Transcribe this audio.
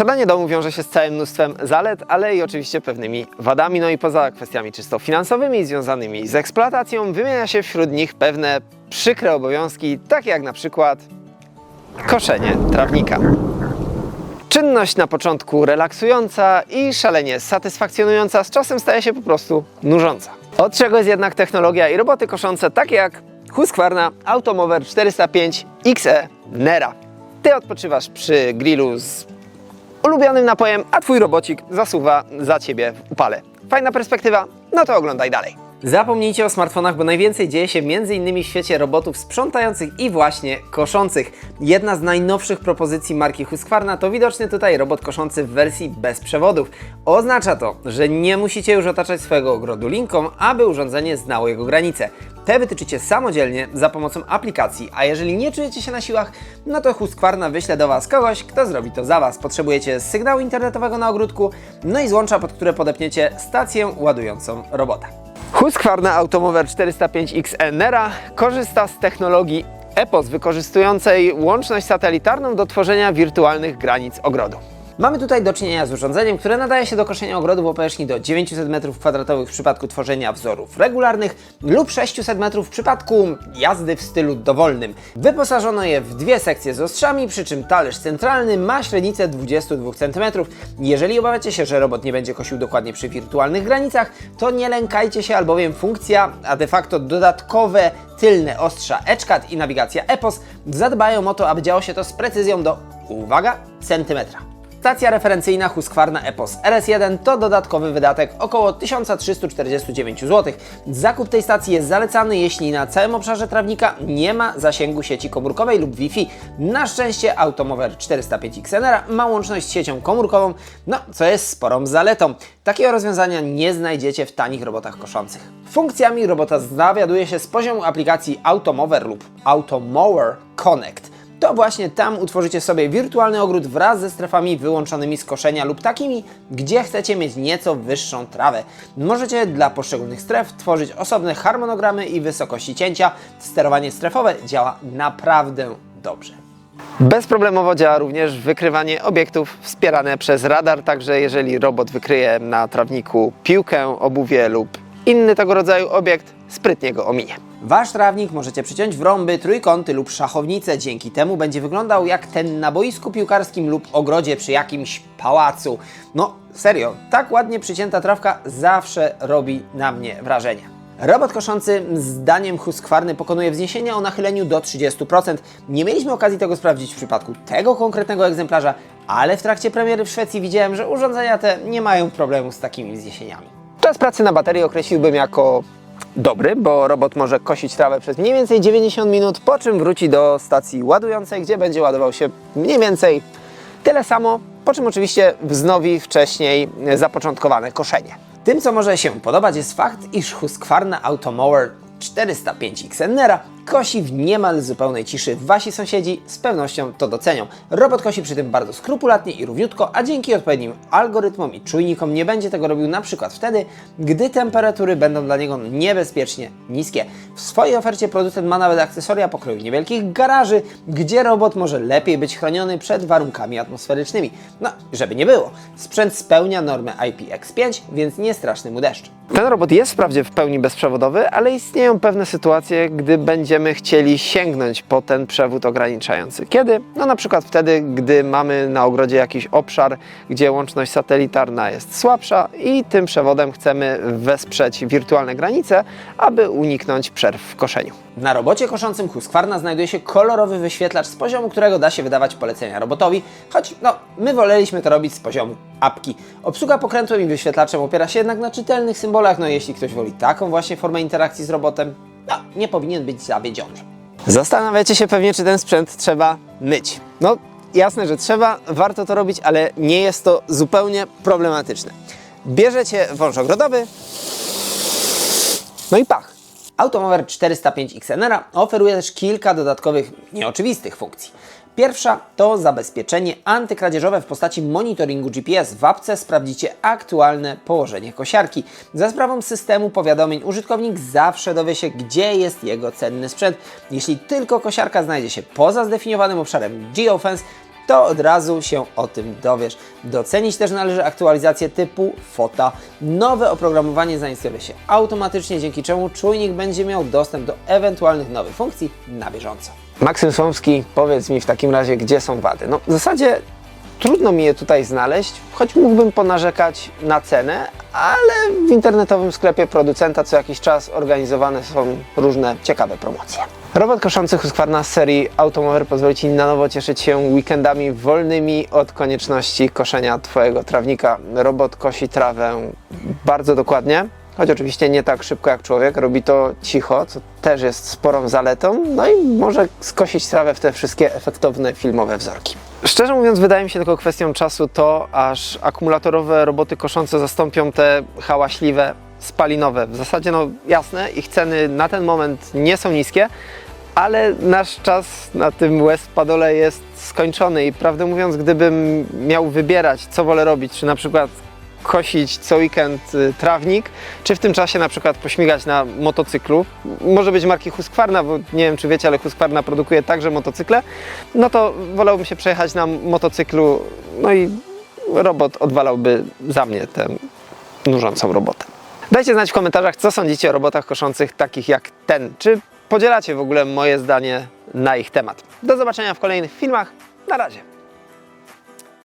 Posiadanie domu wiąże się z całym mnóstwem zalet, ale i oczywiście pewnymi wadami. No i poza kwestiami czysto finansowymi związanymi z eksploatacją, wymienia się wśród nich pewne przykre obowiązki, takie jak na przykład koszenie trawnika. Czynność na początku relaksująca i szalenie satysfakcjonująca, z czasem staje się po prostu nużąca. Od czego jest jednak technologia i roboty koszące, takie jak Husqvarna Automower 405 XE Nera. Ty odpoczywasz przy grillu z ulubionym napojem, a twój robocik zasuwa za ciebie w upale. Fajna perspektywa? No to oglądaj dalej. Zapomnijcie o smartfonach, bo najwięcej dzieje się m.in. w świecie robotów sprzątających i właśnie koszących. Jedna z najnowszych propozycji marki Husqvarna to widoczny tutaj robot koszący w wersji bez przewodów. Oznacza to, że nie musicie już otaczać swojego ogrodu linką, aby urządzenie znało jego granice. Te wytyczycie samodzielnie za pomocą aplikacji, a jeżeli nie czujecie się na siłach, no to Husqvarna wyśle do Was kogoś, kto zrobi to za Was. Potrzebujecie sygnału internetowego na ogródku, no i złącza, pod które podepniecie stację ładującą robota. Husqvarna Automower 405 XE Nera korzysta z technologii EPOS wykorzystującej łączność satelitarną do tworzenia wirtualnych granic ogrodu. Mamy tutaj do czynienia z urządzeniem, które nadaje się do koszenia ogrodów o powierzchni do 900 m2 w przypadku tworzenia wzorów regularnych lub 600 m w przypadku jazdy w stylu dowolnym. Wyposażono je w dwie sekcje z ostrzami, przy czym talerz centralny ma średnicę 22 cm. Jeżeli obawiacie się, że robot nie będzie kosił dokładnie przy wirtualnych granicach, to nie lękajcie się, albowiem funkcja, a de facto dodatkowe tylne ostrza EdgeCut i nawigacja EPOS zadbają o to, aby działo się to z precyzją do, uwaga, centymetra. Stacja referencyjna Husqvarna EPOS RS1 to dodatkowy wydatek około 1349 zł. Zakup tej stacji jest zalecany, jeśli na całym obszarze trawnika nie ma zasięgu sieci komórkowej lub Wi-Fi. Na szczęście Automower 405 XNR ma łączność z siecią komórkową, no co jest sporą zaletą. Takiego rozwiązania nie znajdziecie w tanich robotach koszących. Funkcjami robota zawiaduje się z poziomu aplikacji Automower lub Automower Connect to właśnie tam utworzycie sobie wirtualny ogród wraz ze strefami wyłączonymi z koszenia lub takimi, gdzie chcecie mieć nieco wyższą trawę. Możecie dla poszczególnych stref tworzyć osobne harmonogramy i wysokości cięcia. Sterowanie strefowe działa naprawdę dobrze. Bezproblemowo działa również wykrywanie obiektów wspierane przez radar, także jeżeli robot wykryje na trawniku piłkę, obuwie lub inny tego rodzaju obiekt, sprytnie go ominie. Wasz trawnik możecie przyciąć w rąby, trójkąty lub szachownice. Dzięki temu będzie wyglądał jak ten na boisku piłkarskim lub ogrodzie przy jakimś pałacu. No serio, tak ładnie przycięta trawka zawsze robi na mnie wrażenie. Robot koszący zdaniem Husqvarny pokonuje wzniesienia o nachyleniu do 30%. Nie mieliśmy okazji tego sprawdzić w przypadku tego konkretnego egzemplarza, ale w trakcie premiery w Szwecji widziałem, że urządzenia te nie mają problemu z takimi wzniesieniami. Czas pracy na baterii określiłbym jako dobry, bo robot może kosić trawę przez mniej więcej 90 minut, po czym wróci do stacji ładującej, gdzie będzie ładował się mniej więcej tyle samo, po czym oczywiście wznowi wcześniej zapoczątkowane koszenie. Tym, co może się podobać, jest fakt, iż Husqvarna Automower 405 XNR kosi w niemal zupełnej ciszy. Wasi sąsiedzi z pewnością to docenią. Robot kosi przy tym bardzo skrupulatnie i równiutko, a dzięki odpowiednim algorytmom i czujnikom nie będzie tego robił na przykład wtedy, gdy temperatury będą dla niego niebezpiecznie niskie. W swojej ofercie producent ma nawet akcesoria pokroju niewielkich garaży, gdzie robot może lepiej być chroniony przed warunkami atmosferycznymi. No, żeby nie było. Sprzęt spełnia normę IPX5, więc nie straszny mu deszcz. Ten robot jest wprawdzie w pełni bezprzewodowy, ale istnieją pewne sytuacje, gdy będziemy chcieli sięgnąć po ten przewód ograniczający. Kiedy? No na przykład wtedy, gdy mamy na ogrodzie jakiś obszar, gdzie łączność satelitarna jest słabsza i tym przewodem chcemy wesprzeć wirtualne granice, aby uniknąć przerw w koszeniu. Na robocie koszącym Husqvarna znajduje się kolorowy wyświetlacz, z poziomu którego da się wydawać polecenia robotowi, choć no, my woleliśmy to robić z poziomu apki. Obsługa pokrętłem i wyświetlaczem opiera się jednak na czytelnych symbolach, no jeśli ktoś woli taką właśnie formę interakcji z robotem, no, nie powinien być zawiedziony. Zastanawiacie się pewnie, czy ten sprzęt trzeba myć. No, jasne, że trzeba, warto to robić, ale nie jest to zupełnie problematyczne. Bierzecie wąż ogrodowy, no i pach. Automower 405 XNR oferuje też kilka dodatkowych, nieoczywistych funkcji. Pierwsza to zabezpieczenie antykradzieżowe w postaci monitoringu GPS. W apce sprawdzicie aktualne położenie kosiarki. Za sprawą systemu powiadomień użytkownik zawsze dowie się, gdzie jest jego cenny sprzęt. Jeśli tylko kosiarka znajdzie się poza zdefiniowanym obszarem geofence, to od razu się o tym dowiesz. Docenić też należy aktualizację typu fota. Nowe oprogramowanie zainstaluje się automatycznie, dzięki czemu czujnik będzie miał dostęp do ewentualnych nowych funkcji na bieżąco. Maksym Słomski, powiedz mi w takim razie, gdzie są wady? No w zasadzie trudno mi je tutaj znaleźć, choć mógłbym ponarzekać na cenę, ale w internetowym sklepie producenta co jakiś czas organizowane są różne ciekawe promocje. Robot koszący Husqvarna z serii Automower pozwoli Ci na nowo cieszyć się weekendami wolnymi od konieczności koszenia Twojego trawnika. Robot kosi trawę bardzo dokładnie, choć oczywiście nie tak szybko jak człowiek. Robi to cicho, co też jest sporą zaletą, no i może skosić trawę w te wszystkie efektowne filmowe wzorki. Szczerze mówiąc, wydaje mi się tylko kwestią czasu to, aż akumulatorowe roboty koszące zastąpią te hałaśliwe spalinowe. W zasadzie, no jasne, ich ceny na ten moment nie są niskie, ale nasz czas na tym West Padole jest skończony i prawdę mówiąc, gdybym miał wybierać, co wolę robić, czy na przykład kosić co weekend y, trawnik, czy w tym czasie na przykład pośmigać na motocyklu, może być marki Husqvarna, bo nie wiem czy wiecie, ale Husqvarna produkuje także motocykle, no to wolałbym się przejechać na motocyklu, no i robot odwalałby za mnie tę nużącą robotę. Dajcie znać w komentarzach, co sądzicie o robotach koszących takich jak ten. Czy podzielacie w ogóle moje zdanie na ich temat? Do zobaczenia w kolejnych filmach. Na razie.